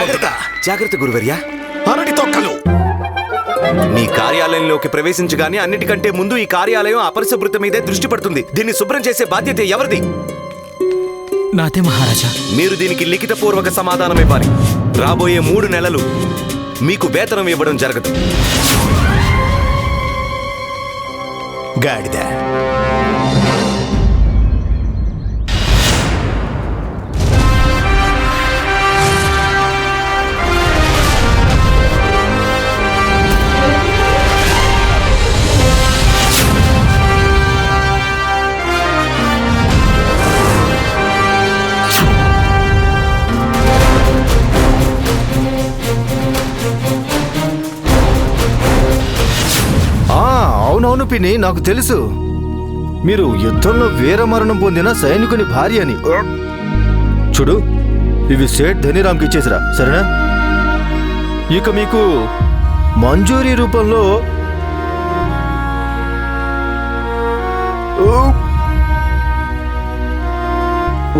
జాగ్రత్త. జాగ్రత్త గురువర్యా. అరటి తొక్కలు. మీ కార్యాలయంలోకి ప్రవేశించగానే అన్నిటికంటే ముందు ఈ కార్యాలయం అపరిశుభ్రత మీదే దృష్టి పడుతుంది. దీన్ని శుభ్రం చేసే బాధ్యత ఎవరిది? నాదే మహారాజా. మీరు దీనికి లిఖితపూర్వక సమాధానం ఇవ్వాలి. రాబోయే మూడు నెలలు మీకు వేతనం ఇవ్వడం జరగదు. గాడిద. అవునవును నాకు తెలుసు. మీరు యుద్ధంలో వీరమరణం పొందిన సైనికుని భార్య అని చూడు ఇవి సేట్ ధనిరామ్కి ఇచ్చేసిరా సరేనా? ఇక మీకు మంజూరీ రూపంలో ఓ!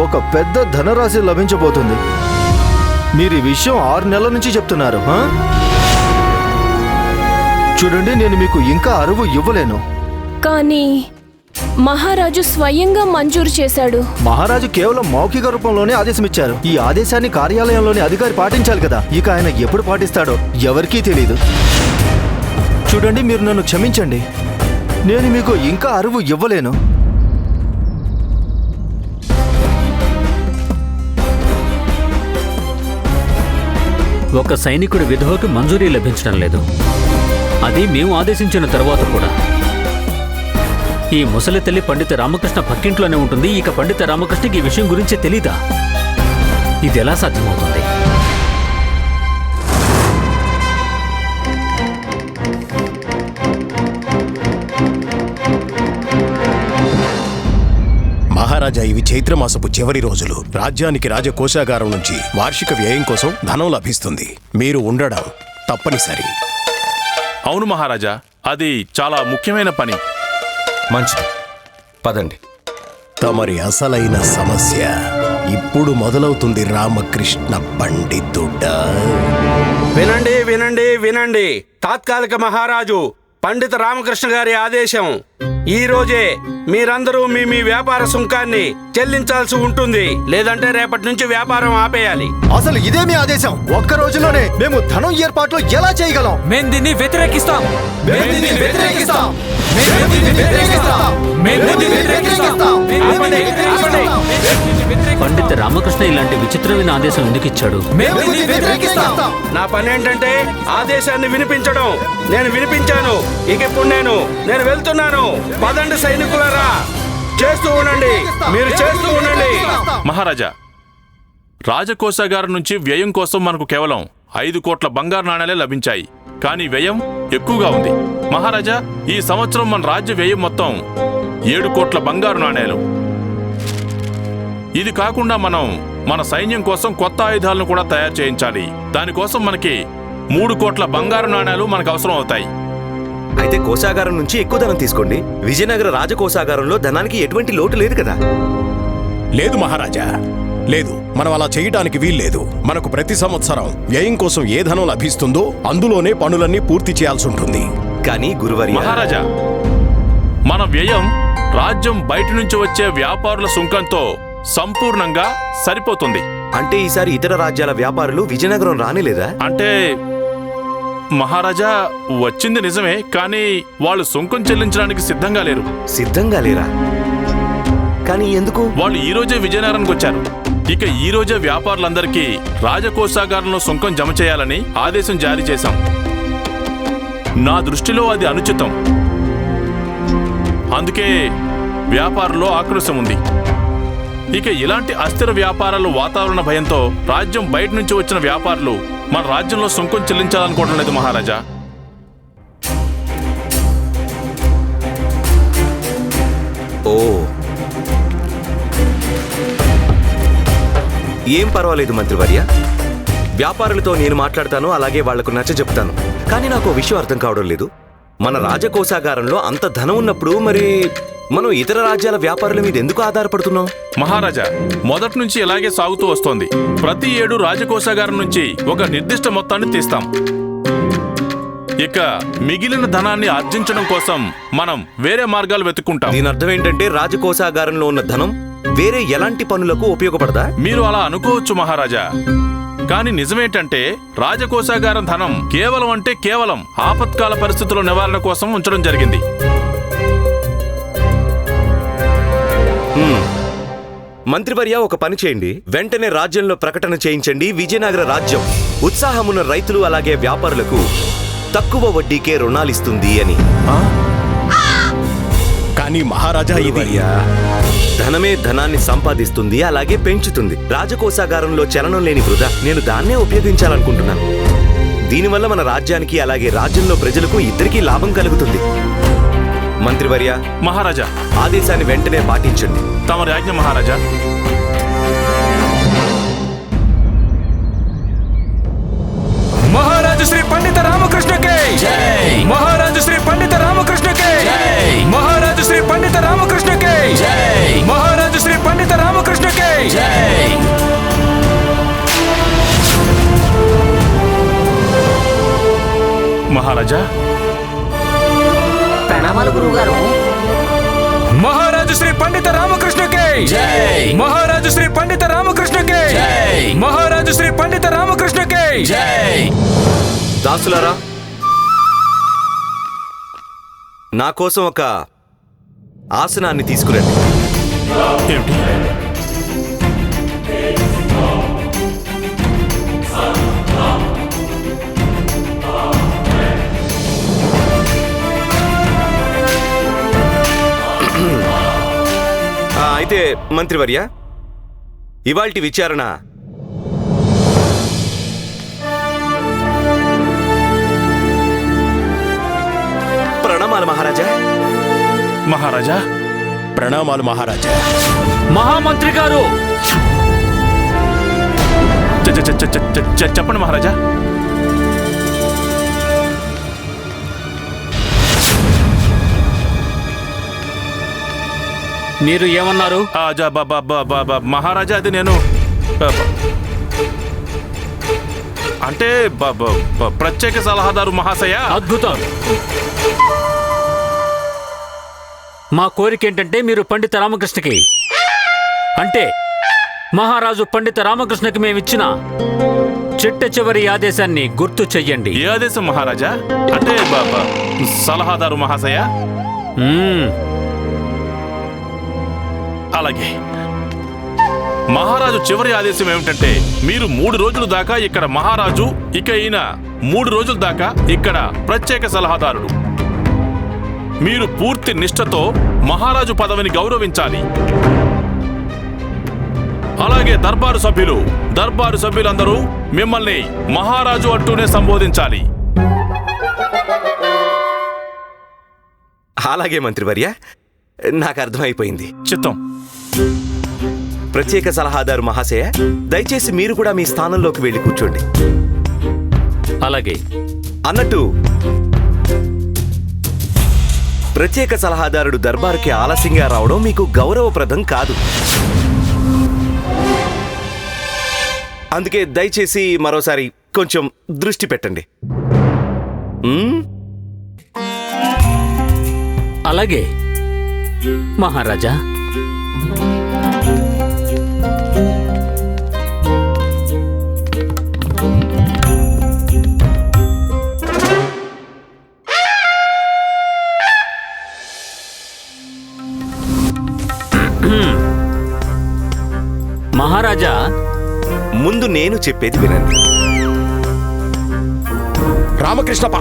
ఒక పెద్ద ధనరాశి లభించబోతుంది. మీరు ఈ విషయం ఆరు నెలల నుంచి చెప్తున్నారు చూడండి నేను మీకు ఇంకా అరువు ఇవ్వలేను. కానీ మహారాజు స్వయంగా మంజూరు చేశాడు. మహారాజు కేవలం మౌఖిక రూపంలోనే ఆదేశం ఇచ్చారు ఈ ఆదేశాన్ని కార్యాలయంలోని అధికారి పాటించాలి కదా. ఇక ఆయన ఎప్పుడు పాటిస్తాడో ఎవరికీ తెలియదు చూడండి మీరు నన్ను క్షమించండి. నేను మీకు ఇంకా అరువు ఇవ్వలేను. ఒక సైనికుడి విధవకి మంజూరీ లభించడం లేదు. అది మేము ఆదేశించిన తర్వాత కూడా. ఈ ముసలి తల్లి పండిత రామకృష్ణ పక్కింట్లోనే ఉంటుంది. ఇక పండిత రామకృష్ణకి ఈ విషయం గురించి తెలీదా? ఇది ఎలా సాధ్యమవుతుంది? మహారాజా ఇవి చైత్రమాసపు చివరి రోజులు. రాజ్యానికి రాజకోశాగారం నుంచి వార్షిక వ్యయం కోసం ధనం లభిస్తుంది. మీరు ఉండడం తప్పనిసరి. అవును మహారాజా అది చాలా ముఖ్యమైన పని. మంచిది. పదండి. తమరి అసలైన సమస్య ఇప్పుడు మొదలవుతుంది రామకృష్ణ పండితుడా. వినండి వినండి వినండి. తాత్కాలిక మహారాజు పండిత రామకృష్ణ గారి ఆదేశం. ఈ రోజే మీరందరూ మీ మీ వ్యాపార సుంకాన్ని చెల్లించాల్సి ఉంటుంది. లేదంటే రేపటి నుంచి వ్యాపారం ఆపేయాలి. అసలు ఇదే మీ ఆదేశం? ఒక్క రోజులోనే మేము ధనం ఏర్పాట్లు ఎలా చేయగలం? మేము దీన్ని వ్యతిరేకిస్తాం. మేము దీన్ని వ్యతిరేకిస్తాం. మేము దీన్ని వ్యతిరేకిస్తాం. మేము దీన్ని వ్యతిరేకిస్తాం. ఆపండి, ఆపండి. పండిత రామకృష్ణ ఇలాంటి విచిత్రమైన ఆదేశం ఎందుకు ఇచ్చాడు. నా పని ఏంటంటే ఆదేశాన్ని వినిపించడం. నేను వినిపించాను. ఇక ఇప్పుడు నేను నేను వెళ్తున్నాను. పదండి చేస్తూ. ఉండండి. మీరు చేస్తూ ఉండండి. మహారాజా రాజకోశాగారం నుంచి వ్యయం కోసం మనకు కేవలం ఐదు కోట్ల బంగారు నాణేలే లభించాయి. కానీ వ్యయం ఎక్కువగా ఉంది. మహారాజా ఈ సంవత్సరం మన రాజ్య వ్యయం మొత్తం ఏడు కోట్ల బంగారు నాణేలు. ఇది కాకుండా మనం మన సైన్యం కోసం కొత్త ఆయుధాలను కూడా తయారు చేయించాలి. దానికోసం మనకి మూడు కోట్ల బంగారు నాణేలు మనకు అవసరం అవుతాయి. అయితే కోశాగారం నుంచి ఎక్కువ ధనం తీసుకోండి. విజయనగర రాజకోశాగారంలో ధనానికి ఎటువంటి లోటు లేదు కదా. లేదు మహారాజా. లేదు. మనం అలా చేయడానికి వీల్లేదు. మనకు ప్రతి సంవత్సరం వ్యయం కోసం ఏ ధనం లభిస్తుందో అందులోనే పనులన్నీ పూర్తి చేయాల్సి ఉంటుంది. కానీ గురువారి మహారాజా మన వ్యయం రాజ్యం బయట నుంచి వచ్చే వ్యాపారుల సుంకంతో సంపూర్ణంగా సరిపోతుంది. అంటే ఈసారి ఇతర రాజ్యాల వ్యాపారులు విజయనగరం రానిలేదా? అంటే మహారాజా వచ్చింది నిజమే కానీ వాళ్ళు సుంకం చెల్లించడానికి సిద్ధంగా లేరు. సిద్ధంగా లేరా? కానీ ఎందుకు? వాళ్ళు ఈ రోజే విజయనగరానికి వచ్చారు. ఇక ఈ రోజే వ్యాపారులందరికీ రాజకోశాగారంలో సుంకం జమ చేయాలని ఆదేశం జారీ చేశాం. నా దృష్టిలో అది అనుచితం. అందుకే వ్యాపారంలో ఆక్రోశం ఉంది. ఇక ఇలాంటి అస్థిర వ్యాపారాలు వాతావరణ భయంతో రాజ్యం బయట నుంచి వచ్చిన వ్యాపారులు మన రాజ్యంలో సుంకం చెల్లించాలనుకోవడం లేదు మహారాజా. ఓ. ఏం పర్వాలేదు మంత్రివర్య. వ్యాపారులతో నేను మాట్లాడతాను అలాగే వాళ్ళకు నచ్చ చెప్తాను. కానీ నాకు విషయం అర్థం కావడం లేదు. మన రాజకోశాగారంలో అంత ధనం ఉన్నప్పుడు మరి మనం ఇతర రాజ్యాల వ్యాపారుల మీద ఎందుకు ఆధారపడుతున్నాం? మహారాజా మొదటి నుంచి ఇలాగే సాగుతూ వస్తోంది. ప్రతి ఏడు రాజకోశాగారం నుంచి ఒక నిర్దిష్ట మొత్తాన్ని తీస్తాం. ఇక మిగిలిన ధనాన్ని ఆర్జించడం కోసం మనం వేరే మార్గాలు వెతుక్కుంటాం. దీని అర్థం ఏంటంటే రాజకోశాగారంలో ఉన్న ధనం వేరే ఎలాంటి పనులకు ఉపయోగపడదా? మీరు అలా అనుకోవచ్చు మహారాజా. కానీ నిజమేంటంటే రాజకోశాగారం ధనం కేవలం అంటే కేవలం ఆపత్కాల పరిస్థితుల నివారణ కోసం ఉంచడం జరిగింది. మంత్రివర్య ఒక పని చేయండి. వెంటనే రాజ్యంలో ప్రకటన చేయించండి. విజయనగర రాజ్యం ఉత్సాహమున్న రైతులు అలాగే వ్యాపారులకు తక్కువ వడ్డీకే రుణాలిస్తుంది అని. కానీ మహారాజా ఇది ధనమే ధనాన్ని సంపాదిస్తుంది అలాగే పెంచుతుంది. రాజకోశాగారంలో చలనం లేని వృధా. నేను దాన్నే ఉపయోగించాలనుకుంటున్నాను. దీనివల్ల మన రాజ్యానికి అలాగే రాజ్యంలో ప్రజలకు ఇద్దరికీ లాభం కలుగుతుంది. మంత్రివర్య మహారాజా. ఆదేశాన్ని వెంటనే పాటించండి. తమరి ఆజ్ఞ మహారాజా. మహారాజు శ్రీ పండిత రామకృష్ణకే. మహారాజు శ్రీ పండిత రామకృష్ణకే. మహారాజు శ్రీ పండిత రామకృష్ణకే. మహారాజు శ్రీ పండిత రామకృష్ణకే. మహారాజా మహారాజు శ్రీ పండిత రామకృష్ణకే మహారాజు శ్రీ పండిత రామకృష్ణకే దాసులారా నా కోసం ఒక ఆసనాన్ని తీసుకురండి. మంత్రివర్య? ఇవాల్టి విచారణ. ప్రణామాలు మహారాజా. మహారాజా. ప్రణామాలు మహారాజా. మహామంత్రి గారు. చెప్పండి మహారాజా. మీరు ఏమన్నారు? మహారాజా అది నేను అంటే ప్రత్యేక సలహాదారు మహాశయ? అద్భుతం. మా కోరిక ఏంటంటే మీరు పండిత రామకృష్ణకి. అంటే మహారాజు పండిత రామకృష్ణకి మేమిచ్చిన చిట్ట చివరి ఆదేశాన్ని గుర్తు చెయ్యండి. ఏ ఆదేశం మహారాజా? అంటే సలహాదారు మహాశయ. అలాగే. మహారాజు చివరి ఆదేశం ఏమిటంటే మీరు మూడు రోజుల దాకా ఇక్కడ మహారాజు ఇక ఈయన మూడు రోజుల దాకా ఇక్కడ ప్రత్యేక సలహాదారుడు. మీరు పూర్తి నిష్ఠతో మహారాజు పదవిని గౌరవించాలి. అలాగే దర్బారు సభ్యులు దర్బారు సభ్యులందరూ మిమ్మల్ని మహారాజు అంటూనే సంబోధించాలి. అలాగే మంత్రివర్య. నాకు అర్థమైపోయింది. చిత్తం. ప్రత్యేక సలహాదారు మహాశయ దయచేసి మీరు కూడా మీ స్థానంలోకి వెళ్ళి కూర్చోండి. అలాగే. అన్నట్టు ప్రత్యేక సలహాదారుడు దర్బారుకి ఆలస్యంగా రావడం మీకు గౌరవప్రదం కాదు. అందుకే దయచేసి మరోసారి కొంచెం దృష్టి పెట్టండి? అలాగే. మహారాజా. మహారాజా. ముందు నేను చెప్పేది వినండి. రామకృష్ణప్ప.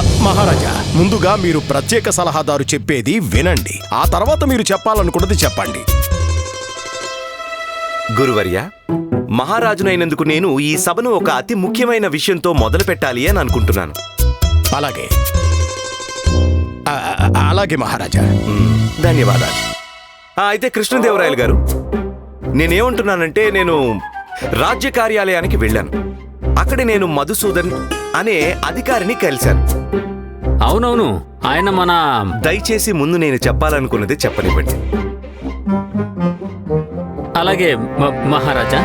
మహారాజా. ముందుగా మీరు ప్రత్యేక సలహాదారు చెప్పేది వినండి. ఆ తర్వాత మీరు చెప్పాలనుకున్నది చెప్పండి. గురువర్య మహారాజునైనందుకు నేను ఈ సభను ఒక అతి ముఖ్యమైన విషయంతో మొదలు పెట్టాలి అని అనుకుంటున్నాను. అలాగే. అలాగే మహారాజా. ధన్యవాదాలు. అయితే కృష్ణదేవరాయలు గారు నేనేమంటున్నానంటే నేను రాజ్య కార్యాలయానికి వెళ్ళాను. అక్కడ నేను మధుసూదన్ అనే అధికారిని కలిశాను. అవునవును. ఆయన మన దయచేసి ముందు నేను చెప్పాలనుకున్నది చెప్పనివ్వండి. అలాగే మ- మహారాజా.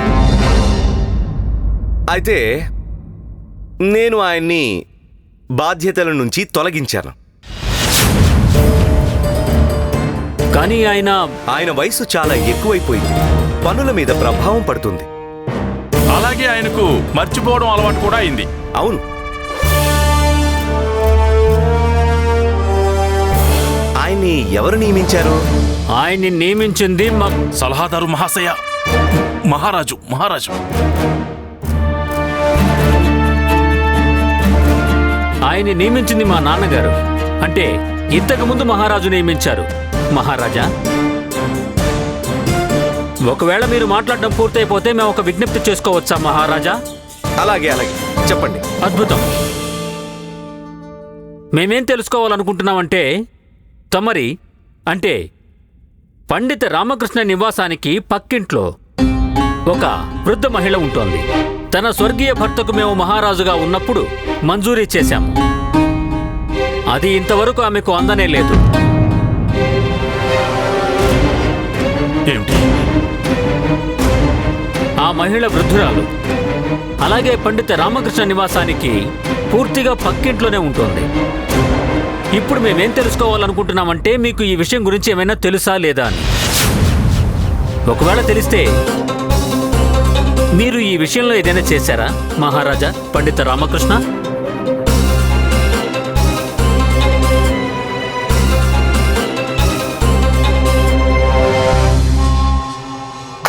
అయితే నేను ఆయన్ని బాధ్యతల నుంచి తొలగించాను. కానీ ఆయన ఆయన వయసు చాలా ఎక్కువైపోయింది. పనుల మీద ప్రభావం పడుతుంది. అలాగే ఆయనకు మర్చిపోవడం అలవాటు కూడా అయింది. అవును. ఆయన్ని ఎవరు నియమించారు? ఆయన్ని నియమించింది మ- సలహాదారు మహాశయ. మహారాజు మహారాజు. ఆయన్ని నియమించింది మా నాన్నగారు. అంటే ఇంతకు ముందు మహారాజు నియమించారు. మహారాజా? ఒకవేళ మీరు మాట్లాడడం పూర్తయిపోతే మేము ఒక విజ్ఞప్తి చేసుకోవచ్చా మహారాజా? అలాగే అలాగే. చెప్పండి. అద్భుతం. మేమేం తెలుసుకోవాలనుకుంటున్నామంటే తమరి అంటే పండిత రామకృష్ణ నివాసానికి పక్కింట్లో ఒక వృద్ధ మహిళ ఉంటోంది. తన స్వర్గీయ భర్తకు మేము మహారాజుగా ఉన్నప్పుడు మంజూరీ చేశాము. అది ఇంతవరకు ఆమెకు అందనే లేదు. ఆ మహిళ వృద్ధురాలు అలాగే పండిత రామకృష్ణ నివాసానికి పూర్తిగా పక్కింట్లోనే ఉంటుంది. ఇప్పుడు మేమేం తెలుసుకోవాలనుకుంటున్నామంటే మీకు ఈ విషయం గురించి ఏమైనా తెలుసా లేదా అని. ఒకవేళ తెలిస్తే మీరు ఈ విషయంలో ఏదైనా చేశారా మహారాజా పండిత రామకృష్ణ?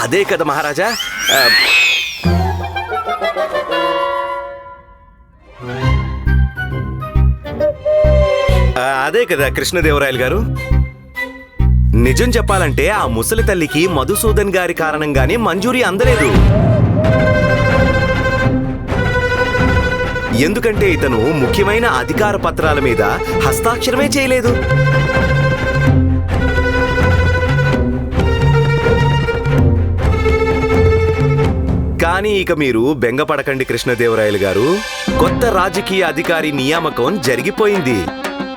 అదే కదా మహారాజా. అదే కదా కృష్ణదేవరాయలు గారు. నిజం చెప్పాలంటే ఆ ముసలి తల్లికి మధుసూదన్ గారి కారణంగానే మంజూరీ అందలేదు. ఎందుకంటే ఇతను ముఖ్యమైన అధికార పత్రాల మీద హస్తాక్షరమే చేయలేదు. కానీ ఇక మీరు బెంగపడకండి కృష్ణదేవరాయలు గారు. కొత్త రాజకీయ అధికారి నియామకం జరిగిపోయింది.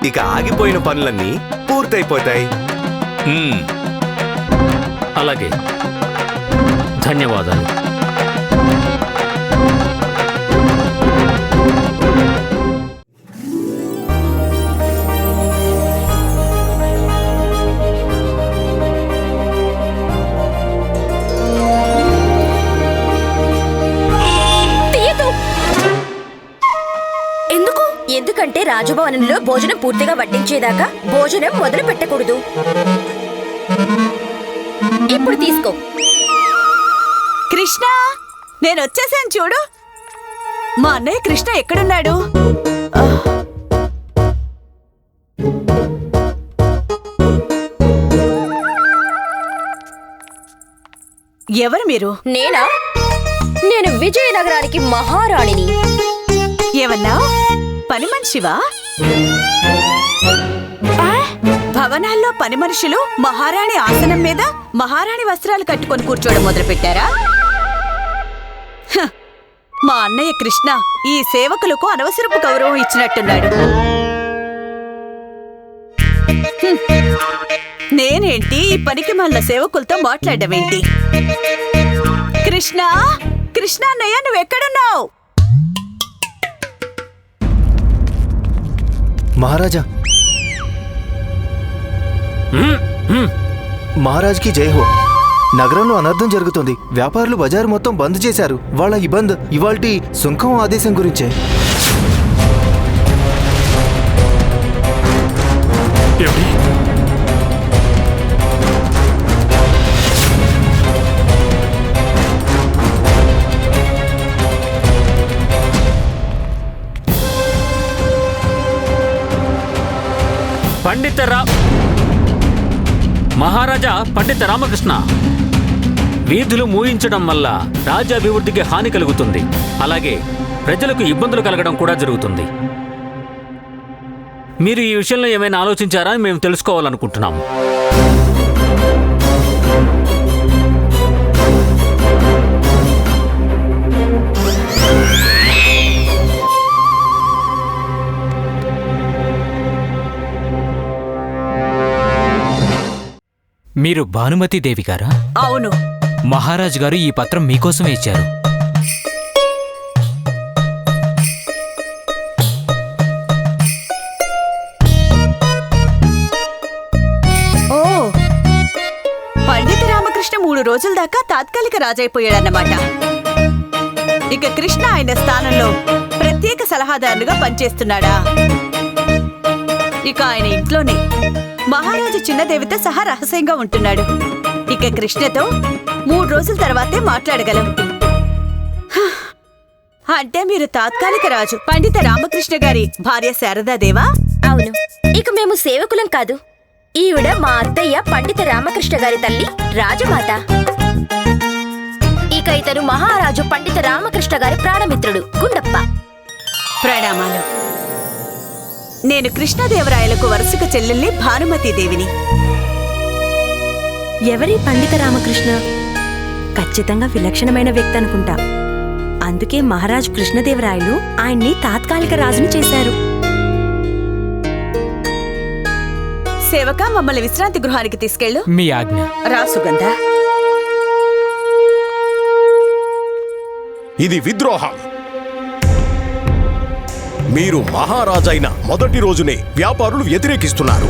ఇక ఆగిపోయిన పనులన్నీ పూర్తయిపోతాయి. అలాగే. ధన్యవాదాలు. రాజభవనంలో భోజనం పూర్తిగా వడ్డించేదాకా భోజనం మొదలు పెట్టకూడదు. ఇప్పుడు తీసుకో. కృష్ణ నేను వచ్చేసాను చూడు. మా అన్నయ్య కృష్ణ ఎక్కడున్నాడు. ఎవరు మీరు? నేనా? నేను విజయనగరానికి మహారాణిని. ఏమన్నా? పని మనిషివా? భవనాల్లో పని మనుషులు మహారాణి ఆసనం మీద మహారాణి వస్త్రాలు కట్టుకొని కూర్చోవడం మొదలుపెట్టారా? మా అన్నయ్య కృష్ణ ఈ సేవకులకు అనవసరపు గౌరవం ఇచ్చినట్టున్నాడు. నేనేంటి ఈ పనికి మళ్ళా సేవకులతో మాట్లాడడం ఏంటి? కృష్ణ! కృష్ణ అన్నయ్య నువ్వెక్కడున్నావు? మహారాజా. మహారాజ్కి జై హో. నగరంలో అనర్థం జరుగుతుంది. వ్యాపారులు బజారు మొత్తం బంద్ చేశారు. వాళ్ళ ఈ బంద్ ఇవాల్టి సుంకం ఆదేశం గురించే. పండిత రా మహారాజా పండిత రామకృష్ణ. వీధులు మూయించడం వల్ల రాజ్యాభివృద్ధికి హాని కలుగుతుంది. అలాగే ప్రజలకు ఇబ్బందులు కలగడం కూడా జరుగుతుంది. మీరు ఈ విషయంలో ఏమైనా ఆలోచించారా? అని మేము తెలుసుకోవాలనుకుంటున్నాము. మీరు భానుమతి దేవి గారా? అవును. మహారాజు గారు ఈ పత్రం మీకోసమే ఇచ్చారు. ఓ. పండిత రామకృష్ణ మూడు రోజుల దాకా తాత్కాలిక రాజైపోయాడన్నమాట. ఇక కృష్ణ ఆయన స్థానంలో ప్రత్యేక సలహాదారుగా పనిచేస్తున్నాడా? ఇక ఆయన ఇంట్లోనే. మహారాజు చిన్నదేవితో సహా రహస్యంగా ఉంటున్నాడు. ఇక కృష్ణతో మూడు రోజుల తర్వాతే మాట్లాడగలం. అంటే మీరు తాత్కాలిక రాజు పండిత రామకృష్ణ గారి భార్య శారదాదేవా అవును. ఇక మేము సేవకులం కాదు. ఈవిడ మా అత్తయ్య పండిత రామకృష్ణ గారి తల్లి రాజమాత. ఇక ఇతను మహారాజు పండిత రామకృష్ణ గారి ప్రాణమిత్రుడు గుండప్ప. ప్రణామాలు. నేను కృష్ణదేవరాయలకు వరుసకు చెల్లెల్ని భానుమతి దేవిని. ఎవరి పండిత రామకృష్ణ? ఖచ్చితంగా విలక్షణమైన వ్యక్తి అనుకుంటా. అందుకే మహారాజ్ కృష్ణదేవరాయలు ఆయన్ని తాత్కాలిక రాజుని చేశారు. సేవక మమ్మల్ని విశ్రాంతి గృహానికి తీసుకెళ్ళు. మీ ఆజ్ఞ. రా సుగంధ. ఇది విద్రోహం. మీరు మహారాజైన మొదటి రోజునే వ్యాపారులు వ్యతిరేకిస్తున్నారు.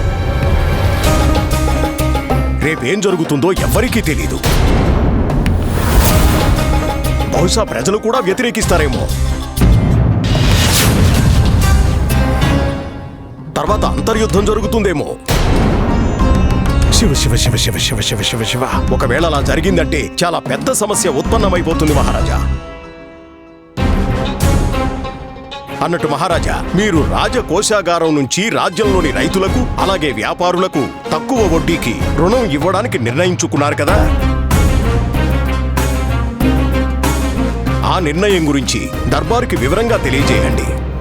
రేపేం జరుగుతుందో ఎవ్వరికీ తెలీదు. బహుశా ప్రజలు కూడా వ్యతిరేకిస్తారేమో. తర్వాత అంతర్యుద్ధం జరుగుతుందేమో. శివ శివ శివ శివ శివ శివ శివ. శివ ఒకవేళ అలా జరిగిందంటే చాలా పెద్ద సమస్య ఉత్పన్నమైపోతుంది మహారాజా. అన్నట్టు మహారాజా మీరు రాజకోశాగారం నుంచి రాజ్యంలోని రైతులకు అలాగే వ్యాపారులకు తక్కువ వడ్డీకి రుణం ఇవ్వడానికి నిర్ణయించుకున్నారు కదా? ఆ నిర్ణయం గురించి దర్బారుకి వివరంగా తెలియజేయండి.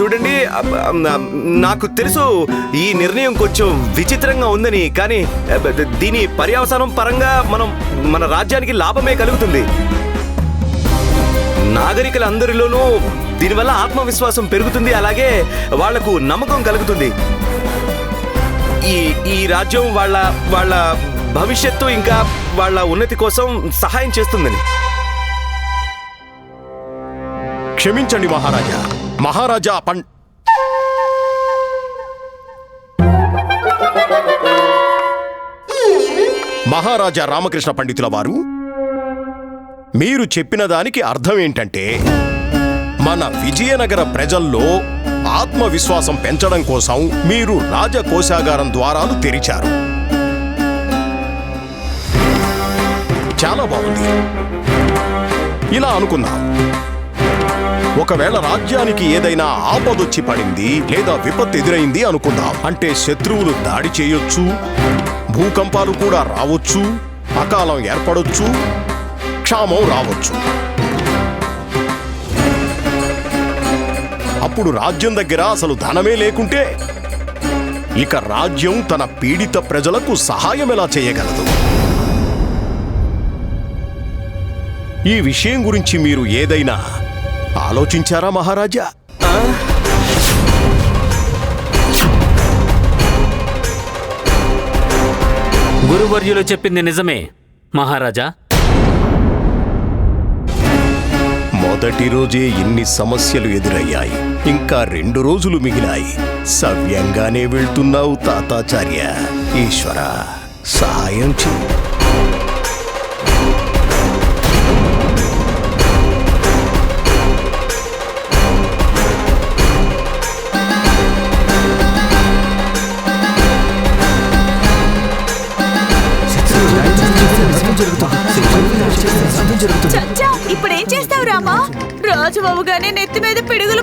చూడండి నాకు తెలుసు ఈ నిర్ణయం కొంచెం విచిత్రంగా ఉందని కానీ దీని పర్యవసానం పరంగా మనం మన రాజ్యానికి లాభమే కలుగుతుంది. నాగరికులందరిలోనూ దీనివల్ల ఆత్మవిశ్వాసం పెరుగుతుంది అలాగే వాళ్ళకు నమ్మకం కలుగుతుంది. ఈ ఈ రాజ్యం వాళ్ళ వాళ్ళ భవిష్యత్తు ఇంకా వాళ్ళ ఉన్నతి కోసం సహాయం చేస్తుందని. క్షమించండి మహారాజా. మహారాజా పం మహారాజా రామకృష్ణ పండితుల వారు మీరు చెప్పిన దానికి అర్థం ఏంటంటే మన విజయనగర ప్రజల్లో ఆత్మవిశ్వాసం పెంచడం కోసం మీరు రాజకోశాగారం ద్వారాలు తెరిచారు. చాలా బాగుంది. ఇలా అనుకుందాం. ఒకవేళ రాజ్యానికి ఏదైనా ఆపదొచ్చి పడింది లేదా విపత్తు ఎదురైంది అనుకుందాం. అంటే శత్రువులు దాడి చేయొచ్చు భూకంపాలు కూడా రావచ్చు అకాలం ఏర్పడొచ్చు క్షామం రావచ్చు. అప్పుడు రాజ్యం దగ్గర అసలు ధనమే లేకుంటే ఇక రాజ్యం తన పీడిత ప్రజలకు సహాయం ఎలా చేయగలదు? ఈ విషయం గురించి మీరు ఏదైనా ఆలోచించారా మహారాజా? గురువర్యులు చెప్పింది నిజమే మహారాజా. మొదటి రోజే ఇన్ని సమస్యలు ఎదురయ్యాయి ఇంకా రెండు రోజులు మిగిలాయి. సవ్యంగానే వెళ్తున్నావు తాతాచార్య. ఈశ్వర సహాయం చెయ్యి. అవగానే నెత్తి మీద పిడుగులు